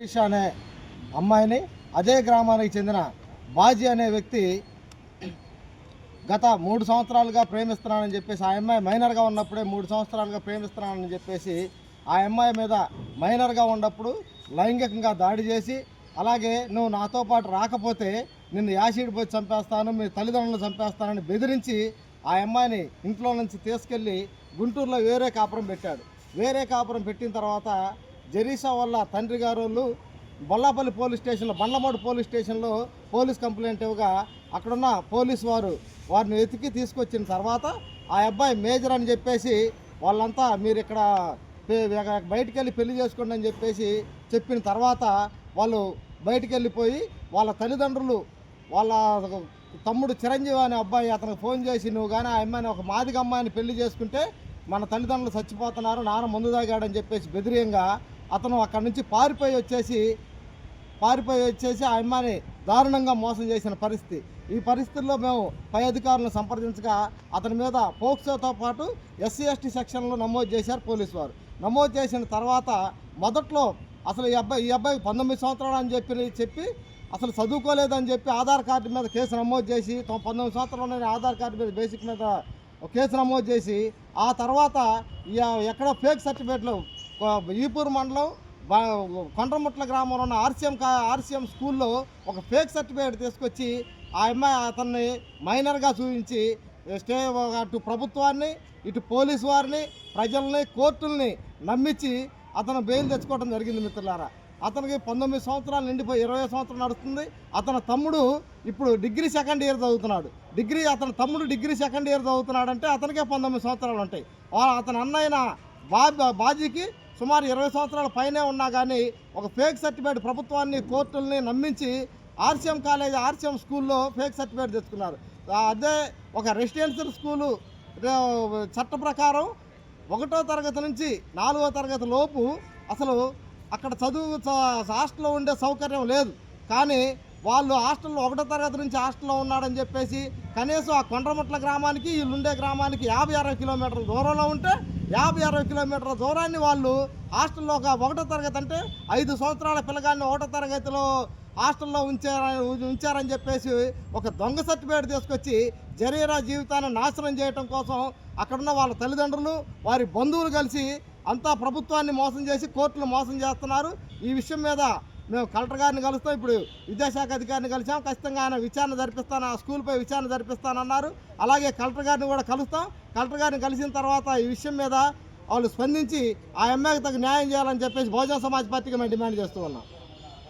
అనే అమ్మాయిని అదే గ్రామానికి చెందిన బాజీ అనే వ్యక్తి గత మూడు సంవత్సరాలుగా ప్రేమిస్తున్నానని చెప్పేసి ఆ అమ్మాయి మైనర్గా ఉన్నప్పుడే మూడు సంవత్సరాలుగా ప్రేమిస్తున్నానని చెప్పేసి ఆ అమ్మాయి మీద మైనర్గా ఉన్నప్పుడు లైంగికంగా దాడి చేసి అలాగే నువ్వు నాతో పాటు రాకపోతే నిన్ను యాసిడ్ పోయి చంపేస్తాను మీ తల్లిదండ్రులను చంపేస్తానని బెదిరించి ఆ అమ్మాయిని ఇంట్లో నుంచి తీసుకెళ్ళి గుంటూరులో వేరే కాపురం పెట్టాడు. వేరే కాపురం పెట్టిన తర్వాత జరీసా వల్ల తండ్రి గారు వాళ్ళు బొల్లాపల్లి పోలీస్ స్టేషన్లో బండ్లమూడు పోలీస్ స్టేషన్లో పోలీస్ కంప్లైంట్ ఇవ్వగా అక్కడున్న పోలీస్ వారు వారిని వెతికి తీసుకొచ్చిన తర్వాత ఆ అబ్బాయి మేజర్ అని చెప్పేసి వాళ్ళంతా మీరు ఇక్కడ బయటికి వెళ్ళి పెళ్ళి చేసుకోండి అని చెప్పేసి చెప్పిన తర్వాత వాళ్ళు బయటికి వెళ్ళిపోయి వాళ్ళ తల్లిదండ్రులు వాళ్ళ తమ్ముడు చిరంజీవి అనే అబ్బాయి అతనికి ఫోన్ చేసి నువ్వు కానీ ఆ అమ్మాయిని ఒక మాదిగ అమ్మాయిని పెళ్ళి చేసుకుంటే మన తల్లిదండ్రులు చచ్చిపోతున్నారు నాన్న ముందు తాగాడని చెప్పేసి బెదిరియంగా అతను అక్కడి నుంచి పారిపోయి వచ్చేసి పారిపోయి వచ్చేసి ఆ అమ్మాయిని దారుణంగా మోసం చేసిన పరిస్థితి. ఈ పరిస్థితుల్లో మేము పై అధికారులను సంప్రదించగా అతని మీద పోక్సోతో పాటు ఎస్సీ ఎస్టీ సెక్షన్లో నమోదు చేశారు పోలీసు వారు. నమోదు చేసిన తర్వాత మొదట్లో అసలు ఈ అబ్బాయి ఈ అబ్బాయి పంతొమ్మిది సంవత్సరాలు అని చెప్పి చెప్పి అసలు చదువుకోలేదని చెప్పి ఆధార్ కార్డు మీద కేసు నమోదు చేసి పంతొమ్మిది సంవత్సరాలు ఆధార్ కార్డు మీద బేసిక్ మీద కేసు నమోదు చేసి ఆ తర్వాత ఈ ఎక్కడో ఫేక్ సర్టిఫికేట్లు ఈపూర్ మండలం కొండ్రముట్ల గ్రామంలో ఉన్న ఆర్సీఎం కా ఆర్సీఎం స్కూల్లో ఒక ఫేక్ సర్టిఫికేట్ తీసుకొచ్చి ఆ అమ్మాయి అతన్ని మైనర్గా చూపించి స్టే అటు ప్రభుత్వాన్ని ఇటు పోలీసు వారిని ప్రజల్ని కోర్టుల్ని నమ్మించి అతను బెయిల్ తెచ్చుకోవడం జరిగింది మిత్రులారా. అతనికి పంతొమ్మిది సంవత్సరాలు నిండిపోయి ఇరవై సంవత్సరాలు నడుస్తుంది. అతని తమ్ముడు ఇప్పుడు డిగ్రీ సెకండ్ ఇయర్ చదువుతున్నాడు. డిగ్రీ అతని తమ్ముడు డిగ్రీ సెకండ్ ఇయర్ చదువుతున్నాడంటే అతనికే పంతొమ్మిది సంవత్సరాలు ఉంటాయి. అతని అన్నయ్యన బా బాజీకి సుమారు ఇరవై సంవత్సరాల పైనే ఉన్నా కానీ ఒక ఫేక్ సర్టిఫికేట్ ప్రభుత్వాన్ని కోర్టుల్ని నమ్మించి ఆర్సీఎం కాలేజ్ ఆర్సీఎం స్కూల్లో ఫేక్ సర్టిఫికేట్ తెచ్చుకున్నారు. అదే ఒక రెసిడెన్షియల్ స్కూలు చట్ట ప్రకారం ఒకటో తరగతి నుంచి నాలుగో తరగతి లోపు అసలు అక్కడ చదువు హాస్టల్లో ఉండే సౌకర్యం లేదు. కానీ వాళ్ళు హాస్టల్లో ఒకటో తరగతి నుంచి హాస్టల్లో ఉన్నాడని చెప్పేసి కనీసం ఆ కొండ్రముట్ల గ్రామానికి వీళ్ళుండే గ్రామానికి యాభై అరవై కిలోమీటర్ల దూరంలో ఉంటే యాభై అరవై కిలోమీటర్ల దూరాన్ని వాళ్ళు హాస్టల్లో ఒక ఒకటో తరగతి అంటే ఐదు సంవత్సరాల పిల్లగాన్ని ఒకటో తరగతిలో హాస్టల్లో ఉంచారని ఉంచారని చెప్పేసి ఒక దొంగ సర్టిఫికేట్ తీసుకొచ్చి జరీరా జీవితాన్ని నాశనం చేయటం కోసం అక్కడున్న వాళ్ళ తల్లిదండ్రులు వారి బంధువులు కలిసి అంతా ప్రభుత్వాన్ని మోసం చేసి కోర్టులు మోసం చేస్తున్నారు. ఈ విషయం మీద మేము కలెక్టర్ గారిని కలుస్తాం. ఇప్పుడు విద్యాశాఖ అధికారిని కలిసాం. ఖచ్చితంగా ఆయన విచారణ జరిపిస్తాను. ఆ స్కూల్పై విచారణ జరిపిస్తానన్నారు. అలాగే కలెక్టర్ గారిని కూడా కలుస్తాం. కలెక్టర్ గారిని కలిసిన తర్వాత ఈ విషయం మీద వాళ్ళు స్పందించి ఆ అమ్మాయికి తగ్గ న్యాయం చేయాలని చెప్పేసి బహుజన సమాజ్ పార్టీకి మేము డిమాండ్ చేస్తూ ఉన్నాం.